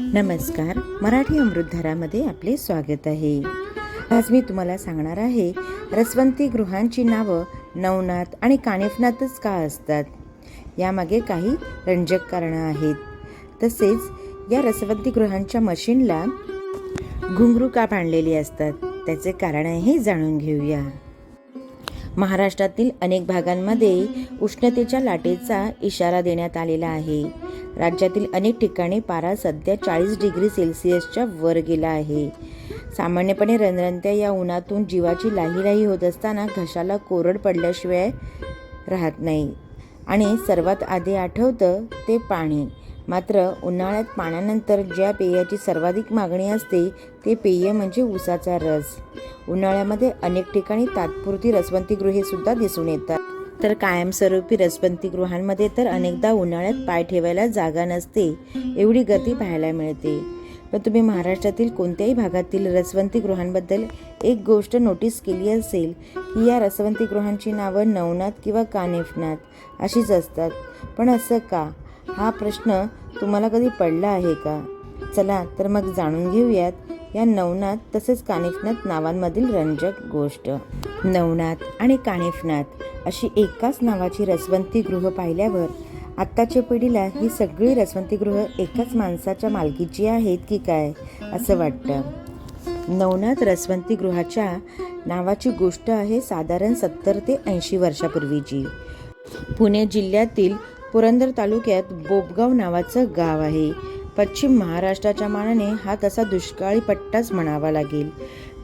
नमस्कार मराठी अमृतधारामध्ये आपले स्वागत आहे. आज मी तुम्हाला सांगणार आहे रसवंती गृहांची नावं नवनाथ आणि कानिफनाथच का असतात? यामागे काही रंजक कारणं आहेत. तसेच या रसवंती गृहांच्या मशीनला घुंगरू का बांधलेली असतात. त्याचे कारणही जाणून घेऊया. महाराष्ट्रातील अनेक भागांमध्ये उष्णतेच्या लाटेचा इशारा देण्यात आलेला आहे. राज्यातील अनेक ठिकाणी पारा सध्या चाळीस डिग्री सेल्सिअसच्या वर गेला आहे. सामान्यपणे रणरणत्या या उन्हातून जीवाची लाहीलाही होत असताना घशाला कोरड पडल्याशिवाय राहत नाही. आणि सर्वात आधी आठवतं ते पाणी. मात्र उन्हाळ्यात पाण्यानंतर ज्या पेयाची सर्वाधिक मागणी असते ते पेय म्हणजे उसाचा रस. उन्हाळ्यामध्ये अनेक ठिकाणी तात्पुरती रसवंतीगृहे सुद्धा दिसून येतात. तर कायमस्वरूपी रसवंतीगृहांमध्ये तर अनेकदा उन्हाळ्यात पाय ठेवायला जागा नसते एवढी गती पाहायला मिळते. पण तुम्ही महाराष्ट्रातील कोणत्याही भागातील रसवंतीगृहांबद्दल एक गोष्ट नोटीस केली असेल की या रसवंतीगृहांची नावं नवनाथ किंवा कानेफनाथ अशीच असतात. पण असं का? हा प्रश्न तुम्हाला कधी पडला आहे का? चला तर मग जाणून घेऊयात या नवनाथ तसेच कानिफनाथ नावांमधील रंजक गोष्ट. नवनाथ आणि कानिफनाथ अशी एकाच नावाची रसवंती गृह पाहिल्यावर आत्ताच्या पिढीला ही सगळी रसवंतीगृह एकाच माणसाच्या मालकीची आहेत की काय असं वाटतं. नवनाथ रसवंतीगृहाच्या नावाची गोष्ट आहे साधारण सत्तर ते ऐंशी वर्षापूर्वीची. पुणे जिल्ह्यातील पुरंदर तालुक्यात बोबगाव नावाचं गाव आहे. पश्चिम महाराष्ट्राच्या मानाने हा तसा दुष्काळी पट्टाच म्हणावा लागेल.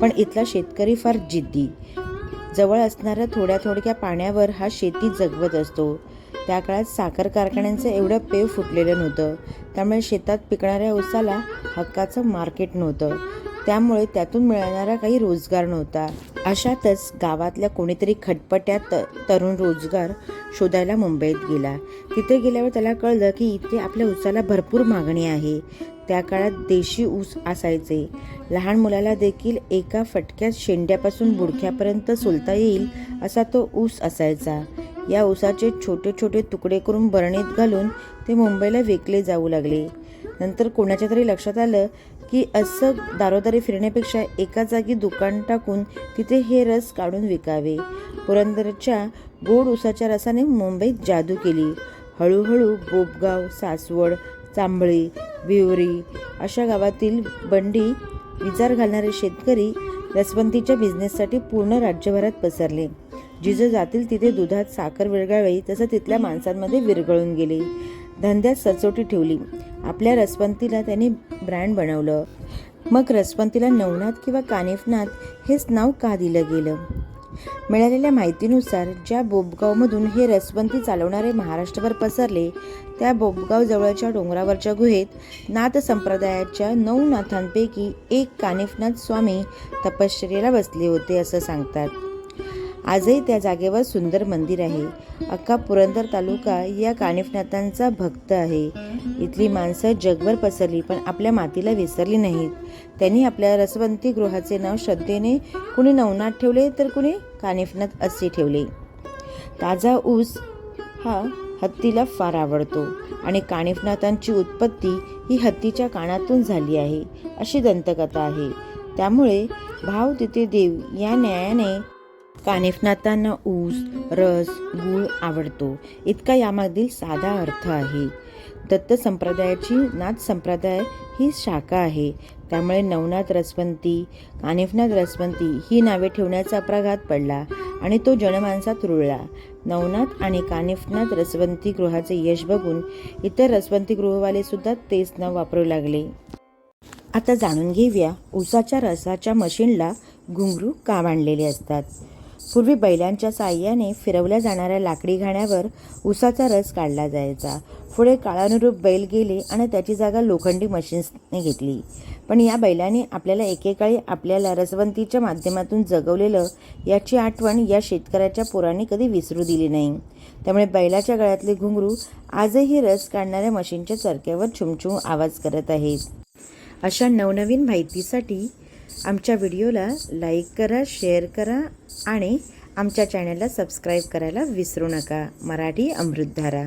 पण इथला शेतकरी फार जिद्दी. जवळ असणाऱ्या थोड्या थोडक्या पाण्यावर हा शेती जगवत असतो. त्या काळात साखर कारखान्यांचं एवढं पेव फुटलेलं नव्हतं. त्यामुळे शेतात पिकणाऱ्या ऊसाला हक्काचं मार्केट नव्हतं. त्यामुळे त्यातून मिळणारा काही रोजगार नव्हता. अशातच गावातल्या कोणीतरी खटपट्यात तरुण रोजगार शोधायला मुंबईत गेला. तिथे गेल्यावर त्याला कळलं की इथे आपल्या ऊसाला भरपूर मागणी आहे. त्या काळात देशी ऊस असायचे. लहान मुलाला देखील एका फटक्यात शेंड्यापासून बुडक्यापर्यंत सोलता येईल असा तो ऊस असायचा. या ऊसाचे छोटे छोटे तुकडे करून बरणीत घालून ते मुंबईला विकले जाऊ लागले. नंतर कोणाच्या तरी लक्षात आलं की असं दारोदारी फिरण्यापेक्षा एका जागी दुकान टाकून तिथे हे रस काढून विकावे. पुरंदरच्या गोड ऊसाच्या रसाने मुंबईत जादू केली. हळूहळू बोपगाव सासवड चांबळी विवरी अशा गावातील बंडी विचार घालणारे शेतकरी रसवंतीच्या बिझनेससाठी पूर्ण राज्यभरात पसरले. जिजं जातील तिथे दुधात साखर विरघळावी तसं तिथल्या माणसांमध्ये विरघळून गेले. धंद्यात सचोटी ठेवली. आपल्या रसवंतीला त्यांनी ब्रँड बनवलं. मग रसवंतीला नवनाथ किंवा कानिफनाथ हेच नाव का दिलं गेलं? मिळालेल्या माहितीनुसार ज्या बोबगावमधून हे रसवंती चालवणारे महाराष्ट्रभर पसरले त्या बोबगाव जवळच्या डोंगरावरच्या गुहेत नाथ संप्रदायाच्या नऊ नाथांपैकी एक कानिफनाथ स्वामी तपश्चर्याला बसले होते असं सांगतात. आजही त्या जागेवर सुंदर मंदिर आहे. अख्खा पुरंदर तालुका या कानिफनाथांचा भक्त आहे. इथली माणसं जगभर पसरली पण आपल्या मातीला विसरली नाहीत. त्यांनी आपल्या रसवंती गृहाचे नाव श्रद्धेने कुणी नवनाथ ठेवले तर कुणी कानिफनाथ असे ठेवले. ताजा ऊस हा हत्तीला फार आवडतो आणि कानिफनाथांची उत्पत्ती ही हत्तीच्या कानातून झाली आहे अशी दंतकथा आहे. त्यामुळे भाव तिथे देव या न्यायाने कानिफनाथांना ऊस रस गूळ आवडतो. इतका यामागील साधा अर्थ आहे. दत्त संप्रदायाची नाथ संप्रदाय ही शाखा आहे. त्यामुळे नवनाथ रसवंती कानिफनाथ रसवंती ही नावे ठेवण्याचा प्रघात पडला आणि तो जनमानसात रुळला. नवनाथ आणि कानिफनाथ रसवंती गृहाचे यश बघून इतर रसवंती गृहवाले सुद्धा तेच नाव वापरू लागले. आता जाणून घेऊया उसाच्या रसाच्या मशीनला घुंगरू का मांडलेले असतात? पूर्वी बैलांच्या साह्याने फिरवल्या जाणाऱ्या लाकडी घाण्यावर उसाचा रस काढला जायचा. पुढे काळानुरूप बैल गेले आणि त्याची जागा लोखंडी मशीन्सने घेतली. पण या बैलाने आपल्याला एकेकाळी आपल्याला रसवंतीच्या माध्यमातून जगवलेलं याची आठवण या शेतकऱ्याच्या पोराने कधी विसरू दिली नाही. त्यामुळे बैलाच्या गळ्यातले घुंगरू आजही रस काढणाऱ्या मशीनच्या चरक्यावर छुमछुम आवाज करत आहेत. अशा नवनवीन माहितीसाठी आमच्या व्हिडिओला लाईक करा शेअर करा आणि आमच्या चॅनलला सबस्क्राईब करायला विसरू नका. मराठी अमृतधारा.